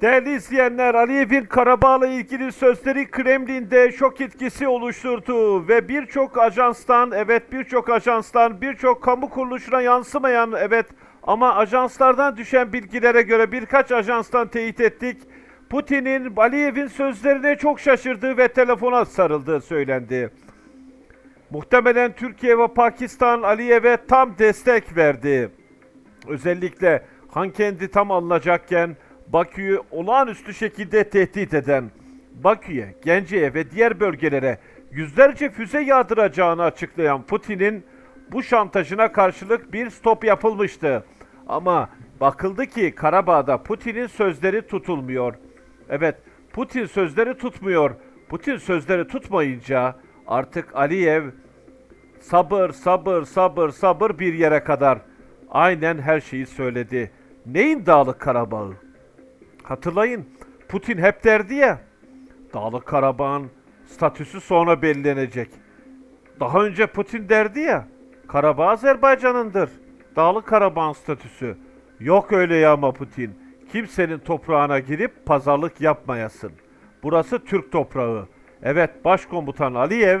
Değerli izleyenler, Aliyev'in Karabağ'la ilgili sözleri Kremlin'de şok etkisi oluşturdu ve birçok ajanstan, evet birçok ajanstan, birçok kamu kuruluşuna yansımayan, evet ama ajanslardan düşen bilgilere göre birkaç ajanstan teyit ettik. Putin'in Aliyev'in sözlerine çok şaşırdığı ve telefona sarıldığı söylendi. Muhtemelen Türkiye ve Pakistan Aliyev'e tam destek verdi. Özellikle Hankendi tam alınacakken Bakü'yü olağanüstü şekilde tehdit eden, Bakü'ye, Gence'ye ve diğer bölgelere yüzlerce füze yağdıracağını açıklayan Putin'in bu şantajına karşılık bir stop yapılmıştı. Ama bakıldı ki Karabağ'da Putin'in sözleri tutulmuyor. Evet, Putin sözleri tutmuyor. Putin sözleri tutmayınca artık Aliyev sabır, sabır, sabır, sabır bir yere kadar aynen her şeyi söyledi. Neyin Dağlık Karabağ'ı? Hatırlayın, Putin hep derdi ya, Dağlık Karabağ'ın statüsü sonra belirlenecek. Daha önce Putin derdi ya, Karabağ Azerbaycan'ındır. Dağlık Karabağ'ın statüsü. Yok öyle ya ama Putin. Kimsenin toprağına girip pazarlık yapmayasın. Burası Türk toprağı. Evet Başkomutan Aliyev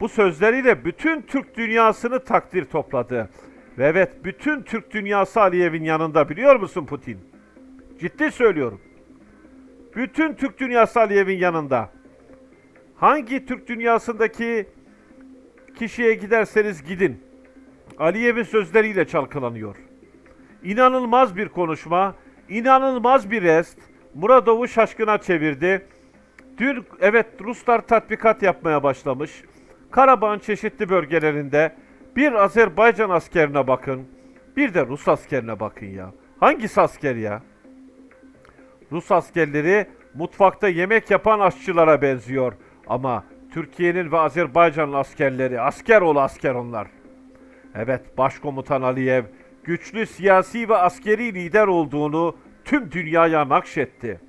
bu sözleriyle bütün Türk dünyasını takdir topladı. Ve evet bütün Türk dünyası Aliyev'in yanında biliyor musun Putin? Ciddi söylüyorum. Bütün Türk dünyası Aliyev'in yanında. Hangi Türk dünyasındaki kişiye giderseniz gidin. Aliyev'in sözleriyle çalkalanıyor. İnanılmaz bir konuşma, inanılmaz bir rest. Muradov'u şaşkına çevirdi. Dün evet Ruslar tatbikat yapmaya başlamış. Karabağ'ın çeşitli bölgelerinde bir Azerbaycan askerine bakın, bir de Rus askerine bakın ya. Hangisi asker ya? Rus askerleri mutfakta yemek yapan aşçılara benziyor. Ama Türkiye'nin ve Azerbaycan'ın askerleri, asker ol asker onlar. Evet, Başkomutan Aliyev güçlü siyasi ve askeri lider olduğunu tüm dünyaya nakşetti.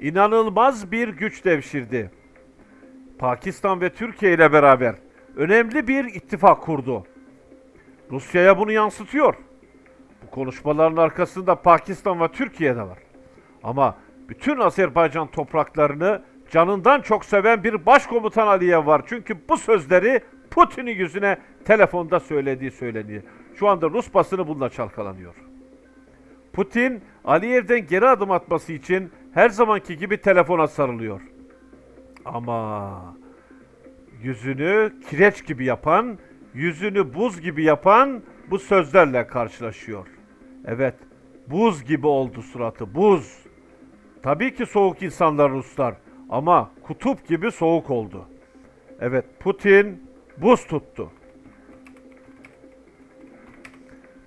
İnanılmaz bir güç devşirdi. Pakistan ve Türkiye ile beraber önemli bir ittifak kurdu. Rusya'ya bunu yansıtıyor. Bu konuşmaların arkasında Pakistan ve Türkiye de var. Ama bütün Azerbaycan topraklarını canından çok seven bir başkomutan Aliyev var. Çünkü bu sözleri Putin'in yüzüne telefonda söylediği söyleniyor. Şu anda Rus basını bununla çalkalanıyor. Putin, Aliyev'den geri adım atması için her zamanki gibi telefona sarılıyor. Ama yüzünü kireç gibi yapan, yüzünü buz gibi yapan bu sözlerle karşılaşıyor. Evet, buz gibi oldu suratı, buz. Tabii ki soğuk insanlar Ruslar ama kutup gibi soğuk oldu. Evet, Putin buz tuttu.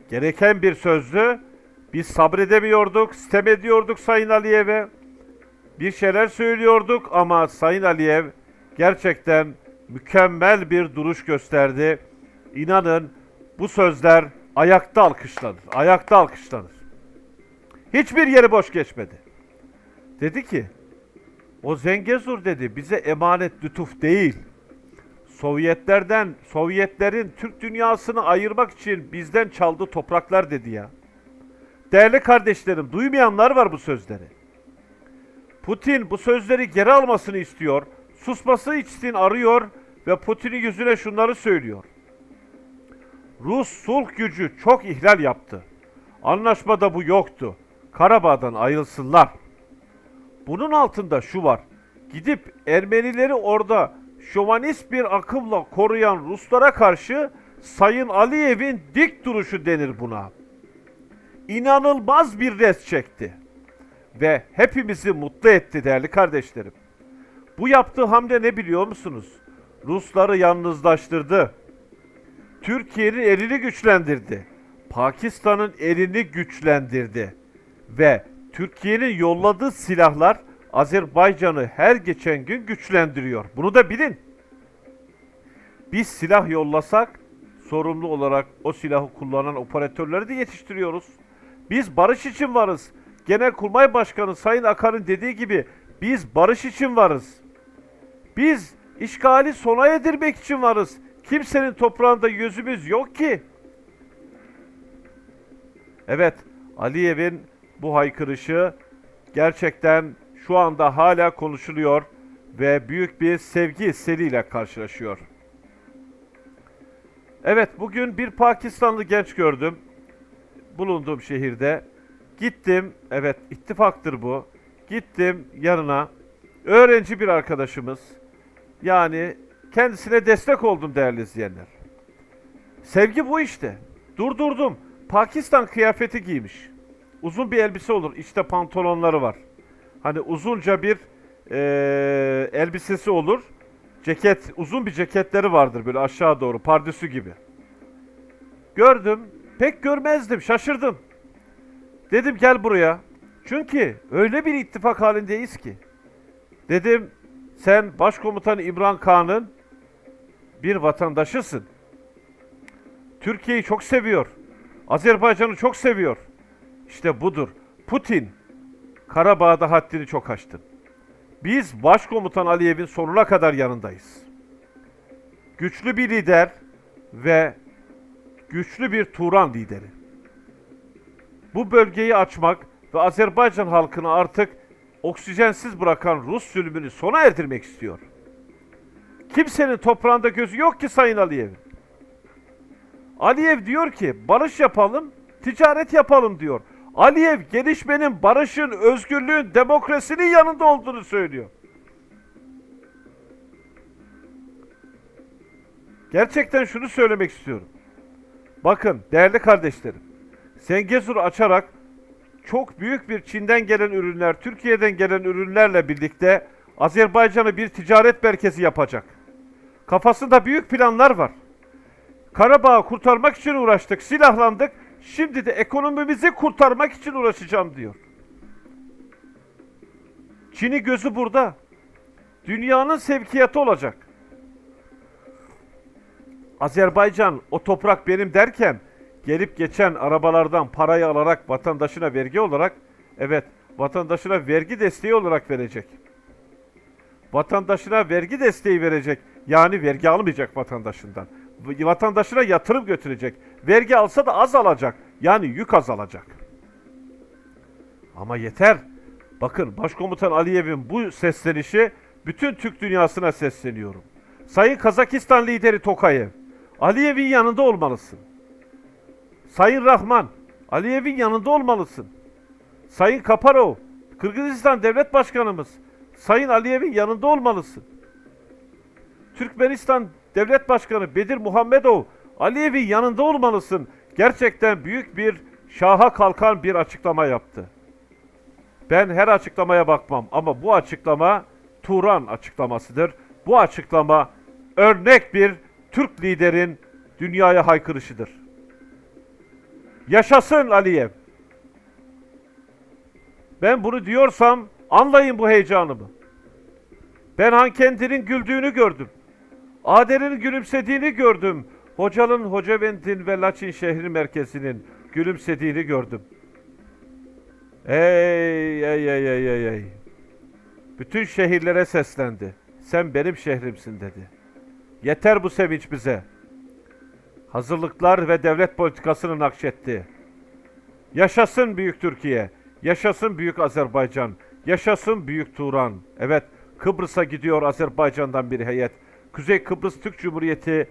Gereken bir sözdü. Biz sabredemiyorduk, sitem ediyorduk Sayın Aliyev'e. Bir şeyler söylüyorduk ama Sayın Aliyev gerçekten mükemmel bir duruş gösterdi. İnanın bu sözler ayakta alkışlanır. Ayakta alkışlanır. Hiçbir yeri boş geçmedi. Dedi ki, o Zengezur dedi bize emanet lütuf değil. Sovyetlerden, Sovyetlerin Türk dünyasını ayırmak için bizden çaldığı topraklar dedi ya. Değerli kardeşlerim, duymayanlar var bu sözleri. Putin bu sözleri geri almasını istiyor, susması için arıyor ve Putin'in yüzüne şunları söylüyor. Rus sulh gücü çok ihlal yaptı. Anlaşmada bu yoktu. Karabağ'dan ayrılsınlar. Bunun altında şu var. Gidip Ermenileri orada şovanist bir akımla koruyan Ruslara karşı Sayın Aliyev'in dik duruşu denir buna. İnanılmaz bir res çekti. Ve hepimizi mutlu etti değerli kardeşlerim. Bu yaptığı hamle ne biliyor musunuz? Rusları yalnızlaştırdı. Türkiye'nin elini güçlendirdi. Pakistan'ın elini güçlendirdi. Ve Türkiye'nin yolladığı silahlar Azerbaycan'ı her geçen gün güçlendiriyor. Bunu da bilin. Biz silah yollasak sorumlu olarak o silahı kullanan operatörleri de yetiştiriyoruz. Biz barış için varız. Genelkurmay Başkanı Sayın Akar'ın dediği gibi biz barış için varız. Biz işgali sona erdirmek için varız. Kimsenin toprağında gözümüz yok ki. Evet, Aliyev'in bu haykırışı gerçekten şu anda hala konuşuluyor ve büyük bir sevgi hisseliyle karşılaşıyor. Evet bugün bir Pakistanlı genç gördüm bulunduğum şehirde. Gittim, evet ittifaktır bu. Gittim yanına. Öğrenci bir arkadaşımız. Yani kendisine destek oldum değerli izleyenler. Sevgi bu işte. Durdurdum. Pakistan kıyafeti giymiş. Uzun bir elbise olur. İşte pantolonları var. Hani uzunca bir eee, elbisesi olur. Ceket, uzun bir ceketleri vardır böyle aşağı doğru pardüsü gibi. Gördüm. Pek görmezdim. Şaşırdım. Dedim gel buraya. Çünkü öyle bir ittifak halindeyiz ki. Dedim sen Başkomutan İmran Kağan'ın bir vatandaşısın. Türkiye'yi çok seviyor. Azerbaycan'ı çok seviyor. İşte budur. Putin Karabağ'da haddini çok aştın. Biz Başkomutan Aliyev'in sonuna kadar yanındayız. Güçlü bir lider ve güçlü bir Turan lideri. Bu bölgeyi açmak ve Azerbaycan halkını artık oksijensiz bırakan Rus zulmünü sona erdirmek istiyor. Kimsenin toprağında gözü yok ki Sayın Aliyev'in. Aliyev diyor ki barış yapalım, ticaret yapalım diyor. Aliyev gelişmenin, barışın, özgürlüğün, demokrasinin yanında olduğunu söylüyor. Gerçekten şunu söylemek istiyorum. Bakın değerli kardeşlerim. Sengezur açarak çok büyük bir Çin'den gelen ürünler, Türkiye'den gelen ürünlerle birlikte Azerbaycan'ı bir ticaret merkezi yapacak. Kafasında büyük planlar var. Karabağ'ı kurtarmak için uğraştık, silahlandık. Şimdi de ekonomimizi kurtarmak için uğraşacağım diyor. Çin'i gözü burada. Dünyanın sevkiyatı olacak. Azerbaycan o toprak benim derken gelip geçen arabalardan parayı alarak vatandaşına vergi olarak evet vatandaşına vergi desteği olarak verecek. Vatandaşına vergi desteği verecek. Yani vergi almayacak vatandaşından. Vatandaşına yatırım götürecek. Vergi alsa da az alacak. Yani yük azalacak. Ama yeter. Bakın Başkomutan Aliyev'in bu seslenişi bütün Türk dünyasına sesleniyorum. Sayın Kazakistan lideri Tokayev, Aliyev'in yanında olmalısın. Sayın Rahman, Aliyev'in yanında olmalısın. Sayın Kaparov, Kırgızistan Devlet Başkanımız, Sayın Aliyev'in yanında olmalısın. Türkmenistan Devlet Başkanı Bedir Muhammedov, Aliyev'in yanında olmalısın. Gerçekten büyük bir şaha kalkan bir açıklama yaptı. Ben her açıklamaya bakmam ama bu açıklama Turan açıklamasıdır. Bu açıklama örnek bir Türk liderin dünyaya haykırışıdır. Yaşasın Aliyev. Ben bunu diyorsam anlayın bu heyecanımı. Ben Hankendir'in güldüğünü gördüm. Ader'in gülümsediğini gördüm. Hocal'ın Hocavent'in ve Laçin şehri merkezinin gülümsediğini gördüm. Ey ey ey ey ey ey. Bütün şehirlere seslendi. Sen benim şehrimsin dedi. Yeter bu sevinç bize. Hazırlıklar ve devlet politikasını nakşetti. Yaşasın büyük Türkiye. Yaşasın büyük Azerbaycan. Yaşasın büyük Turan. Evet, Kıbrıs'a gidiyor Azerbaycan'dan bir heyet. Kuzey Kıbrıs Türk Cumhuriyeti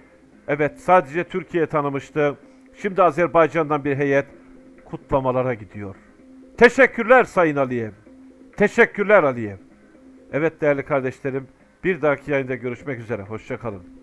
evet sadece Türkiye tanımıştı. Şimdi Azerbaycan'dan bir heyet kutlamalara gidiyor. Teşekkürler Sayın Aliyev. Teşekkürler Aliyev. Evet değerli kardeşlerim, bir dahaki yayında görüşmek üzere. Hoşçakalın.